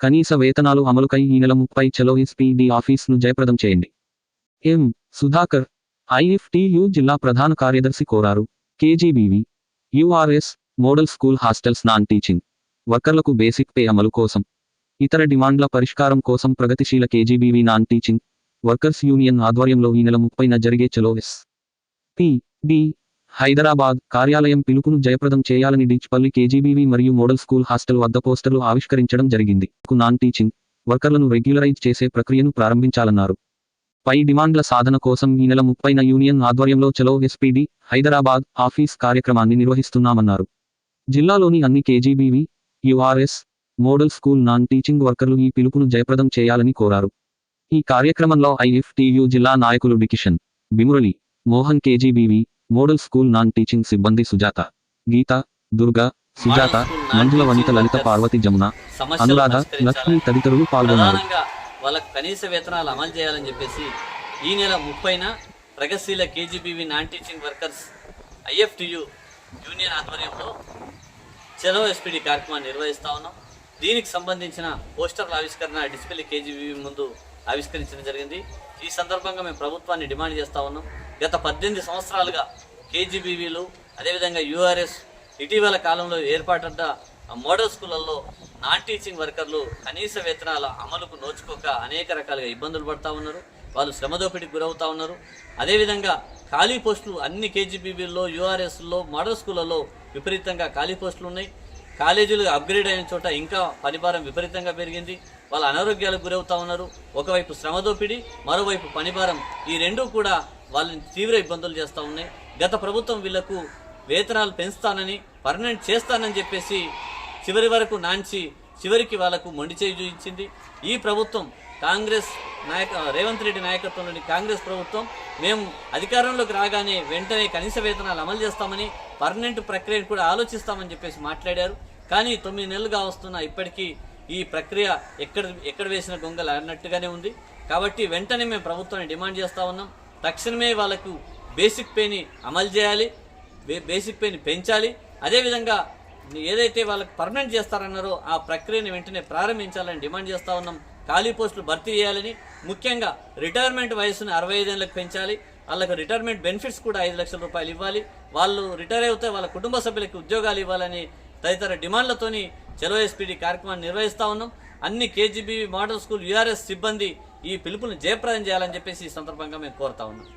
కనీస వేతనాలు అమలుకై ఈ నెల ముప్పై చలో ఎస్పీడి ఆఫీస్ను జయప్రదం చేయండి. ఎం. సుధాకర్ ఐఎఫ్టియు జిల్లా ప్రధాన కార్యదర్శి కోరారు. KGBV URS model school hostels non teaching వర్కర్లకు బేసిక్ పే అమలు కోసం ఇతర డిమాండ్ల పరిష్కారం కోసం ప్రగతిశీల KGBV non teaching workers union ఆధ్వర్యంలో ఈ నెల ముప్పైన జరిగే చలో ఎస్ పి డి హైదరాబాద్ కార్యాలయం పిలుపును జయప్రదం చేయాలని డిచ్పల్లి కేజీబీవీ మరియు మోడల్ స్కూల్ హాస్టల్ వద్ద పోస్టర్లు ఆవిష్కరించడం జరిగింది. కు నాన్ టీచింగ్ వర్కర్లను రెగ్యులరైజ్ చేసే ప్రక్రియను ప్రారంభించాలన్నారు. పై డిమాండ్ల సాధన కోసం ఈ నెల ముప్పైన యూనియన్ ఆధ్వర్యంలో చలో ఎస్పీడి హైదరాబాద్ ఆఫీస్ కార్యక్రమాన్ని నిర్వహిస్తున్నామన్నారు. జిల్లాలోని అన్ని KGBV URS model school non teaching వర్కర్లు ఈ పిలుపును జయప్రదం చేయాలని కోరారు. ఈ కార్యక్రమంలో ఐఎఫ్టీయు జిల్లా నాయకులు డికిషన్ బిమురలి Mohan KGBV model school non teaching సిబ్బంది సుజాత గీత దుర్గా సుజాత మంజుల వనిత లలిత పార్వతి జమున అనురాధ. లక్ష్మి తదితరులు పాల్గొన్నారు వాళ్ళకు కనీస వేతనాలు అమలు చేయాలని చెప్పేసి ఈ నెల ముప్పైన ప్రగతిశీల KGBV non teaching workers IFTU union ఆధ్వర్యంలో చలో ఎస్పీడీ కార్యక్రమాన్ని నిర్వహిస్తా ఉన్నాం దీనికి సంబంధించిన పోస్టర్ల ఆవిష్కరణ డిస్ప్లే కేజీబీవీ ముందు ఆవిష్కరించడం జరిగింది. ఈ సందర్భంగా మేము ప్రభుత్వాన్ని డిమాండ్ చేస్తా ఉన్నాం. గత పద్దెనిమిది సంవత్సరాలుగా కేజీబీవీలు అదేవిధంగా యూఆర్ఎస్ ఇటీవల కాలంలో ఏర్పాటడ్డ మోడల్ స్కూళ్ళల్లో నాన్ టీచింగ్ వర్కర్లు కనీస వేతనాల అమలుకు నోచుకోక అనేక రకాలుగా ఇబ్బందులు పడతా ఉన్నారు. వాళ్ళు శ్రమదోపిడికి గురవుతా ఉన్నారు. అదేవిధంగా ఖాళీ పోస్టులు అన్ని కేజీబీబీల్లో యూఆర్ఎస్లో మోడల్ స్కూళ్ళలో విపరీతంగా ఖాళీ పోస్టులు ఉన్నాయి. కాలేజీలు అప్గ్రేడ్ అయిన చోట ఇంకా పనిభారం విపరీతంగా పెరిగింది. వాళ్ళ అనారోగ్యాలకు గురవుతా ఉన్నారు. ఒకవైపు శ్రమదోపిడి మరోవైపు పనిభారం. ఈ రెండూ కూడా వాళ్ళని తీవ్ర ఇబ్బందులు చేస్తూ ఉన్నాయి. గత ప్రభుత్వం వీళ్ళకు వేతనాలు పెంచుతానని పర్మనెంట్ చేస్తానని చెప్పేసి చివరి వరకు నాంచి చివరికి వాళ్ళకు మొండి చేయి చూపించింది ఈ ప్రభుత్వం కాంగ్రెస్ నాయక రేవంత్ రెడ్డి నాయకత్వంలోని కాంగ్రెస్ ప్రభుత్వం మేము అధికారంలోకి రాగానే వెంటనే కనీస వేతనాలు అమలు చేస్తామని పర్మనెంట్ ప్రక్రియను కూడా ఆలోచిస్తామని చెప్పేసి మాట్లాడారు. కానీ తొమ్మిది నెలలుగా వస్తున్న ఇప్పటికీ ఈ ప్రక్రియ ఎక్కడ ఎక్కడ వేసిన గొంగలు అన్నట్టుగానే ఉంది. కాబట్టి వెంటనే మేము ప్రభుత్వాన్ని డిమాండ్ చేస్తా ఉన్నాం. తక్షణమే వాళ్ళకు బేసిక్ పేని అమలు చేయాలి బేసిక్ పేని పెంచాలి. అదేవిధంగా ఏదైతే వాళ్ళకి పర్మనెంట్ చేస్తారన్నారో ఆ ప్రక్రియను వెంటనే ప్రారంభించాలని డిమాండ్ చేస్తూ ఉన్నాం. ఖాళీ పోస్టులు భర్తీ చేయాలని. ముఖ్యంగా రిటైర్మెంట్ వయసును అరవై ఐదేళ్ళకి పెంచాలి. వాళ్ళకి రిటైర్మెంట్ బెనిఫిట్స్ కూడా ఐదు లక్షల రూపాయలు ఇవ్వాలి. వాళ్ళు రిటైర్ అవుతే వాళ్ళ కుటుంబ సభ్యులకి ఉద్యోగాలు ఇవ్వాలని తదితర డిమాండ్లతోని చలో ఎస్పీడీ కార్యక్రమాన్ని నిర్వహిస్తా ఉన్నాం. అన్ని కేజీబీ మోడల్ స్కూల్ యూఆర్ఎస్ సిబ్బంది ఈ పిలుపుని జయప్రదం చేయాలని చెప్పేసి ఈ సందర్భంగా మేము కోరుతా ఉన్నాం.